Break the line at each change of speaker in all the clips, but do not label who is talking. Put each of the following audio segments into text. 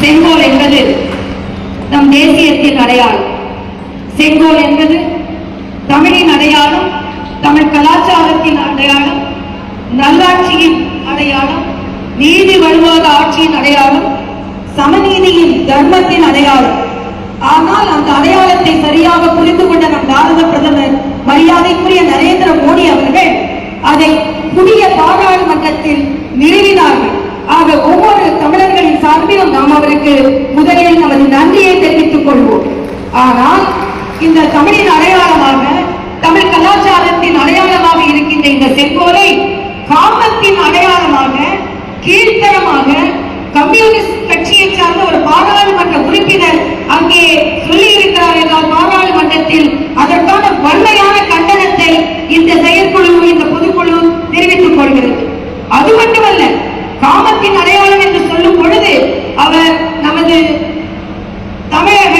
செங்கோல் என்பது நம் தேசியத்தின் அடையாளம். செங்கோல் என்பது தமிழின் அடையாளம் தமிழ் கலாச்சாரத்தின் அடையாளம் நல்லாட்சியின் அடையாளம் நீதி வலுவாத ஆட்சியின் அடையாளம் சமநீதியின் தர்மத்தின் அடையாளம். ஆனால் அந்த அடையாளத்தை சரியாக புரிந்து கொண்ட அவருக்கு முதலில் நமது நன்றியை தெரிவித்துக் கொள்வோம். ஆனால் இந்த தமிழின் அடையாளமாக தமிழ் கலாச்சாரத்தின் அடையாளமாக இருக்கின்ற இந்த செங்கோலை காமத்தின் அடையாளமாக கீழ்த்தரமாக கம்யூனிஸ்ட் கட்சியை சார்ந்த ஒரு பாராளுமன்ற உறுப்பினர் அங்கே சொல்லி இருக்கிறார் என்றால் பாராளுமன்றத்தில் அதற்கான வன்மையான கண்டனத்தை இந்த செயற்குழு இந்த பொதுக்குழு தெரிவித்துக் கொள்கிறது அது மட்டுமல்ல காமத்தின் அடையாளம் என்று சொல்லும் பொழுது அவர் நமது தமிழக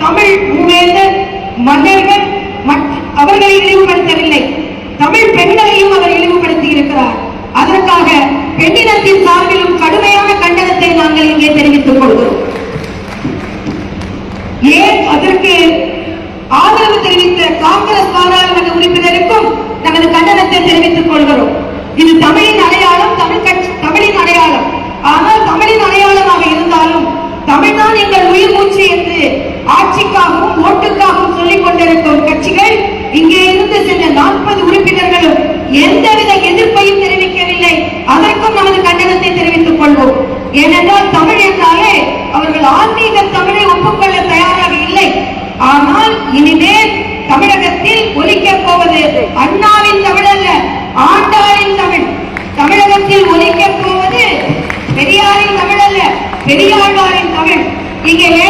தமிழ் மூவேந்தர் மன்னர்கள் மற்ற- அவர்களை இழிவுபடுத்தவில்லை தமிழ் பெண்களையும் அவர் இழிவுபடுத்தி இருக்கிறார் அதற்காக பெண்ணினத்தின் சார்பிலும் கடுமையான கண்டனத்தை நாங்கள் இங்கே தெரிவித்துக் கொள்கிறோம் ஏன் அதற்கு ஆதரவு தெரிவித்த காங்கிரஸ் பாராளுமன்ற உறுப்பினருக்கும் நமது கண்டனத்தை தெரிவித்துக் கொள்கிறோம் இது தமிழின் அடையாளம் தமிழ் கட்சி தமிழின் அடையாளம் ஆனால் தமிழின் அடையாளமாக இருந்தாலும் தமிழ்தான் என்று ஆட்சிக்காகவும் ஓட்டுக்காகவும் சொல்லிக் கொண்டிருக்கும் கட்சிகள் இங்கே இருந்து சென்ற நாற்பது உறுப்பினர்களும் எந்தவித எதிர்ப்பையும் தெரிவிக்கவில்லை. அதற்கும் நமது கண்டனத்தை தெரிவித்துக் கொள்வோம். ஏனென்றால் தமிழ் என்றாலே அவர்கள் ஆன்மீக தமிழை ஒப்புக்கொள்ள தயாராக இல்லை. ஆனால் இனிமேல் தமிழகத்தில் ஒலிக்க போவது அண்ணாவின் தமிழ் அல்ல ஆண்டாரின் தமிழ். தமிழகத்தில் ஒலிக்க போவது பெரியாரின் தமிழ் அல்ல பெரியாழ்வாரின் தமிழ். இங்கே மேடையில்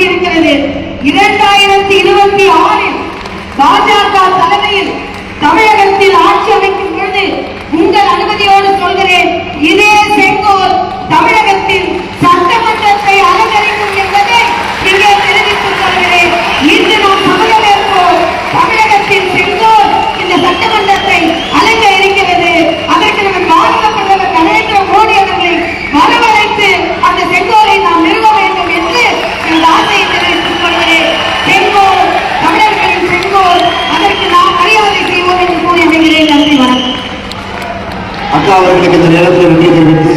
மாற்றத்திற்காக இரண்டாயிரத்தி இருபத்தி ஆறில் பாஜக தலைமையில் தமிழகத்தில் ஆட்சி அமைக்கும் பொழுது உங்கள் அனுமதியோடு சொல்கிறேன் இதே செங்கோல் தமிழகத்தில் சட்டமன்றத்தை அலங்கரிக்கும் என்பதை இங்கே தெரிவித்துக் கொள்கிறேன் இன்று நாம் தமிழகேற்போம் தமிழகத்தின் செங்கோல் இந்த சட்டமன்றத்தை அலங்கரிக்கிறது அதற்கு நம்ம பாரத பிரதமர் நரேந்திர மோடி அவர்களை வரவழைத்து அந்த செங்கோலை நாம் நிறுவ வேண்டும் என்று இந்த ஆசையை தெரிவித்துக் கொள்கிறேன் செங்கோல் தமிழர்களின் செங்கோல் அதற்கு நாம் மரியாதை செய்வோம் என்று கூறி அமைகிறேன் நன்றி வணக்கம்
அக்கா அவர்களுக்கு இந்த நேரத்தில் நன்றி தெரிவித்து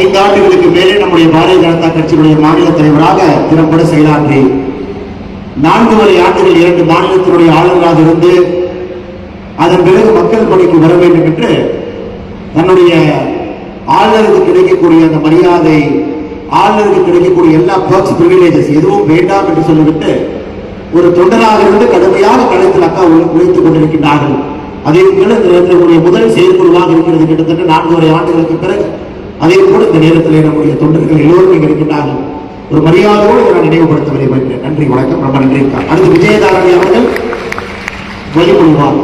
ஐந்து ஆண்டுகளுக்கு மேலே நம்முடைய பாரதிய ஜனதா கட்சியினுடைய மாநில தலைவராக திறம்பட செயலாற்றி நான்கு வரை ஆண்டுகள் இரண்டு மாநிலத்தினுடைய ஆளுநராக இருந்து அதன் பிறகு மக்கள் பணிக்கு வர வேண்டும் என்று தன்னுடைய ஆளுநருக்கு கிடைக்கக்கூடிய அந்த மரியாதை ஆளுநருக்கு கிடைக்கக்கூடிய எல்லா பர்க்ஸ் பிரிவிலேஜஸ் எதுவும் வேண்டாம் என்று சொல்லிவிட்டு ஒரு தொண்டராக இருந்து கடுமையாக களத்தில் அக்கா உழைத்துக் கொண்டிருக்கின்றார்கள். அதே போல இந்த நேரத்தினுடைய முதல் செயற்குழுவாக இருக்கிறது கிட்டத்தட்ட நான்கு ஆண்டுகளுக்கு பிறகு. அதே போல இந்த நேரத்தில் நம்முடைய தொண்டர்கள் எல்லோரும் இங்கே இருக்கின்றார்கள். ஒரு மரியாதையோடு நான் நினைவுபடுத்த விரும்புகிறேன் நன்றி வணக்கம். ரொம்ப நன்றி. அடுத்து விஜயதாரணி அவர்கள் வழிமொழிவார்